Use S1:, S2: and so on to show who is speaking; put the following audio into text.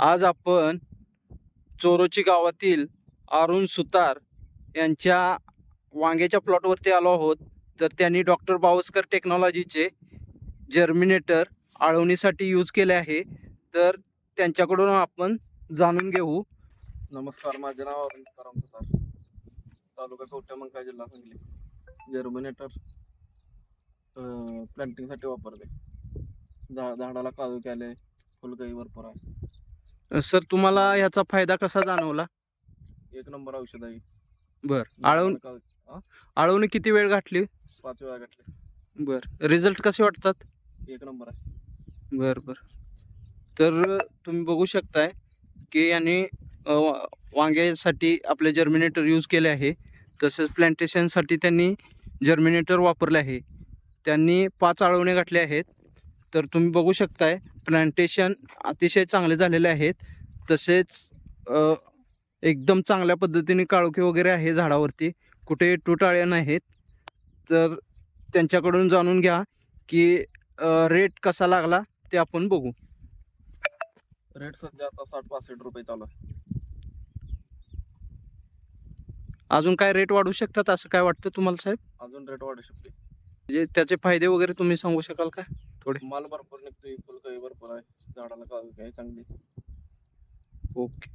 S1: आज आपण चोरोची गावातील अरुण सुतार यांच्या वांग्याच्या प्लॉटवरती आलो आहोत. तर त्यांनी डॉक्टर बावस्कर टेक्नॉलॉजीचे जर्मिनेटर आळवणीसाठी यूज केले आहे. तर त्यांच्याकडून आपण जाणून घेऊ.
S2: नमस्कार माझे नाव अरुण तुकाराम सुतार तालुका कवठ्यामंका जिल्हा सांगली. जर्मिनेटर प्लॅन्टिंगसाठी वापरते झा झाडाला काजू केले फुलकळी भरपूर आहे.
S1: सर तुम्हाला ह्याचा फायदा कसा जाणवला?
S2: एक नंबर औषध आहे.
S1: बर. आळवून आळवणी किती वेळ घातली?
S2: पाच वेळा घातले.
S1: बर. रिझल्ट कसे वाटतात?
S2: एक नंबर आहे.
S1: बर बर. तर तुम्ही बघू शकताय की यांनी अ, वा- वांग्यासाठी आपले जर्मिनेटर यूज केले आहे. तसेच प्लांटेशनसाठी त्यांनी जर्मिनेटर वापरले आहे. त्यांनी पाच आळवणे घातले आहेत. तर तुम्ही बघू शकताय प्लांटेशन अतिशय चांगले झालेले आहेत. तसेच एकदम चांगल्या पद्धतीने काळोखी वगैरे आहे झाडावरती. कुठे तुटाळ्या नाहीत. तर त्यांच्याकडून जाणून घ्या की रेट कसा लागला ते आपण बघू.
S2: रेट सध्या आता साठ पासष्ट रुपये चालू आहे.
S1: अजून काय रेट वाढू शकतात असं काय वाटतं तुम्हाला साहेब?
S2: अजून रेट वाढू शकते.
S1: म्हणजे त्याचे फायदे वगैरे तुम्ही सांगू शकाल का?
S2: माल भरपूर निघतोय फुलकळी भरपूर आहे झाडाला आहे चांगली.
S1: ओके.